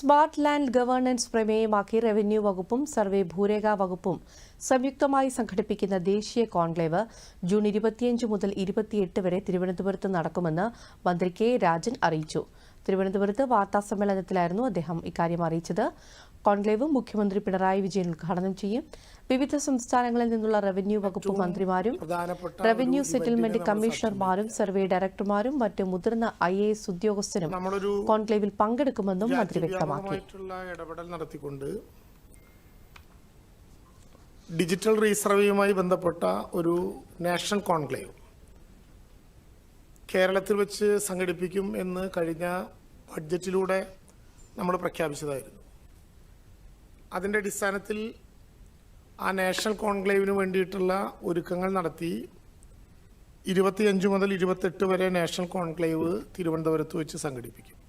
Smart land governance പ്രമേയമാക്കി revenue വകുപ്പും survey ഭൂരേഖ വകുപ്പും സംയുക്തമായി സംഘടിപ്പിക്കുന്ന ദേശീയ കോൺക്ലേവ് ജൂൺ ഇരുപത്തിയഞ്ച് മുതൽ ഇരുപത്തിയെട്ട് വരെ തിരുവനന്തപുരത്ത് നടക്കുമെന്ന് മന്ത്രി കെ രാജൻ അറിയിച്ചു. തിരുവനന്തപുരത്ത് വാർത്താസമ്മേളനത്തിലായിരുന്നു അദ്ദേഹം ഇക്കാര്യം അറിയിച്ചത്. കോൺക്ലേവ് മുഖ്യമന്ത്രി പിണറായി വിജയൻ ഉദ്ഘാടനം ചെയ്യും. വിവിധ സംസ്ഥാനങ്ങളിൽ നിന്നുള്ള റവന്യൂ വകുപ്പ് മന്ത്രിമാരും റവന്യൂ സെറ്റിൽമെന്റ് കമ്മീഷണർമാരും സർവേ ഡയറക്ടർമാരും മറ്റ് മുതിർന്ന ഐ എ എസ് ഉദ്യോഗസ്ഥരും കോൺക്ലേവിൽ പങ്കെടുക്കുമെന്നും മന്ത്രി വ്യക്തമാക്കി. ഇടപെടൽ നടത്തിക്കൊണ്ട് ഡിജിറ്റൽ റീസർവേയുമായി ബന്ധപ്പെട്ട ഒരു നാഷണൽ കോൺക്ലേവ് കേരളത്തിൽ വെച്ച് സംഘടിപ്പിക്കും എന്ന് കഴിഞ്ഞ ബഡ്ജറ്റിലൂടെ നമ്മൾ പ്രഖ്യാപിച്ചതായിരുന്നു. അതിന്റെ അടിസ്ഥാനത്തിൽ ആ നാഷണൽ കോൺക്ലേവിന് വേണ്ടിയിട്ടുള്ള ഒരുക്കങ്ങൾ നടത്തി ഇരുപത്തിയഞ്ച് മുതൽ ഇരുപത്തെട്ട് വരെ നാഷണൽ കോൺക്ലേവ് തിരുവനന്തപുരത്ത് വെച്ച് സംഘടിപ്പിക്കും.